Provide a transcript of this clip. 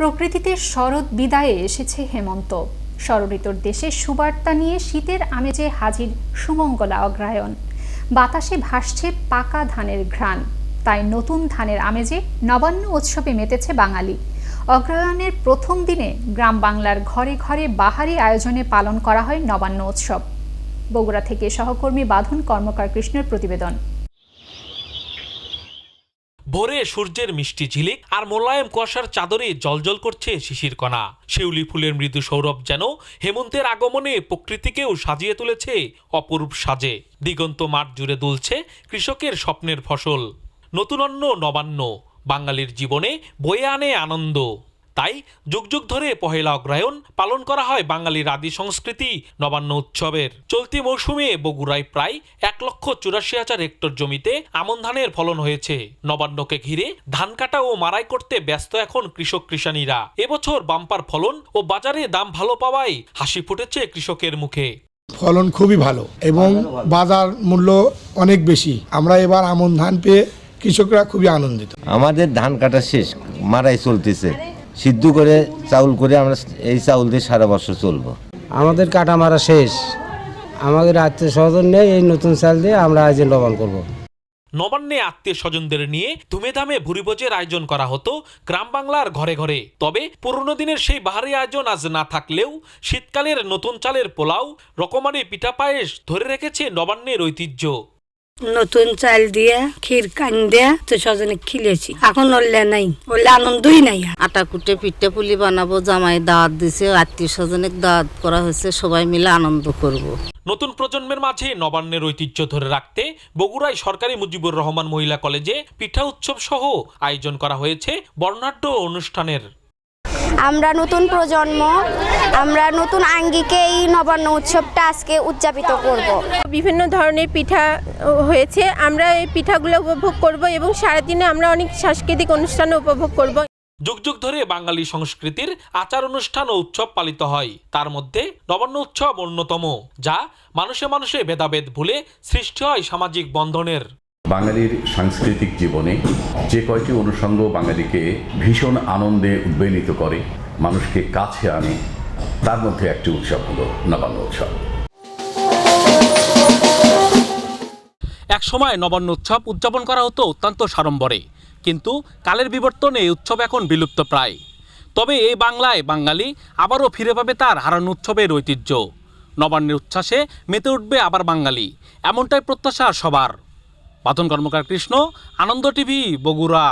প্রকৃতিতে শরৎ বিদায়ে এসেছে হেমন্ত। ষড়ঋতুর দেশে সুবার্তা নিয়ে শীতের আমেজে হাজির সুমঙ্গলা অগ্রায়ণ। বাতাসে ভাসছে পাকা ধানের ঘ্রাণ। তাই নতুন ধানের আমেজে নবান্ন উৎসবে মেতেছে বাঙালি। অগ্রহায়ণের প্রথম দিনে গ্রাম বাংলার ঘরে ঘরে বাহারি আয়োজনে পালন করা হয় নবান্ন উৎসব। বগুড়া থেকে সহকর্মী বাঁধন কর্মকার কৃষ্ণের প্রতিবেদন। ভোরে সূর্যের মিষ্টি ঝিলিক আর মোলায়েম কুয়াশার চাদরে জলজল করছে শিশির কণা। শিউলি ফুলের মৃদু সৌরভ যেন হেমন্তের আগমনে প্রকৃতিকেও সাজিয়ে তুলেছে অপরূপ সাজে। দিগন্ত মাঠ জুড়ে দুলছে কৃষকের স্বপ্নের ফসল। নতুন অন্ন নবান্ন, বাঙালির জীবনে বয়ে আনে আনন্দ। তাই যুগ যুগ ধরে পহেলা অগ্রায়ণ পালন করা হয় বাঙালির আদি সংস্কৃতি নবান্ন উৎসবের। চলতি মৌসুমে বগুড়ায় প্রায় এক লক্ষ চুরাশি হাজার হেক্টর জমিতে আমন ধানের ফলন হয়েছে। নবান্নকে ঘিরে ধান কাটা ও মারাই করতে ব্যস্ত এখন কৃষক কৃষানীরা। এবছর বাম্পার ফলন ও বাজারে দাম ভালো পাওয়ায় হাসি ফুটেছে কৃষকের মুখে। ফলন খুবই ভালো এবং বাজার মূল্য অনেক বেশি। আমরা এবার আমন ধান পেয়ে কৃষকরা খুবই আনন্দিত। আমাদের ধান কাটা শেষ মারাই চলতেছে। সিদ্ধ করে চাউল করে আমরা এই চাউল দিয়ে সারা বছর চলবো। আমাদের কাটা মারা শেষ। আমাদের আত্মীয় স্বজন নেই এই নতুন চাল দিয়ে আমরা আয়োজন লবণ করব। নবান্নে আত্মীয় স্বজনদের নিয়ে ধুমেধামে ভুরিভোজের আয়োজন করা হতো গ্রাম বাংলার ঘরে ঘরে। তবে পুরনো দিনের সেই বাহারি আয়োজন আজ না থাকলেও শীতকালের নতুন চালের পোলাও রকমারি পিঠা পায়েস ধরে রেখেছে নবান্নের ঐতিহ্য। নতুন চাল দিয়ে ক্ষীর কান দিয়ে তো স্বজনে খিলেছি। এখন ওরলে নাই ওরলে আনন্দই নাই আটা কুটে পিঠে পুলি বানাবো জামাই দাওয়াত দিছে আত্মীয় স্বজনের দাওয়াত করা হয়েছে সবাই মিলে আনন্দ করব। নতুন প্রজন্মের মাঝে নবান্নের ঐতিহ্য ধরে রাখতে বগুড়ায় সরকারি মুজিবুর রহমান মহিলা কলেজে পিঠা উৎসব সহ আয়োজন করা হয়েছে বর্ণাঢ্য অনুষ্ঠানের। আমরা নতুন প্রজন্ম আমরা নতুন আঙ্গিকে এই নবান্ন উৎসবটা আজকে উদযাপিত করব। বিভিন্ন ধরনের পিঠা হয়েছে আমরা এই পিঠাগুলো উপভোগ করব এবং সারাদিনে আমরা অনেক সাংস্কৃতিক অনুষ্ঠান উপভোগ করব। যুগ যুগ ধরে বাঙালি সংস্কৃতির আচার অনুষ্ঠান ও উৎসব পালিত হয়। তার মধ্যে নবান্ন উৎসব অন্যতম যা মানুষে মানুষে ভেদাভেদ ভুলে সৃষ্টি হয় সামাজিক বন্ধনের। বাঙালির সাংস্কৃতিক জীবনে যে কয়টি অনুষঙ্গ বাঙালিকে ভীষণ আনন্দে উদ্বেলিত করে, মানুষকে কাছে আনে, তার মধ্যে একটি উৎসব হলো নবান্ন উৎসব। এক সময় নবান্ন উৎসব উদযাপন করা হতো অত্যন্ত সাড়ম্বরে, কিন্তু কালের বিবর্তনে এই উৎসব এখন বিলুপ্ত প্রায়। তবে এই বাংলায় বাঙালি আবারও ফিরে পাবে তার হারানো উৎসবের ঐতিহ্য। নবান্নের উচ্ছ্বাসে মেতে উঠবে আবার বাঙালি, এমনটাই প্রত্যাশা সবার। বাতন কর্মকার কৃষ্ণ আনন্দ টিভি বগুড়া।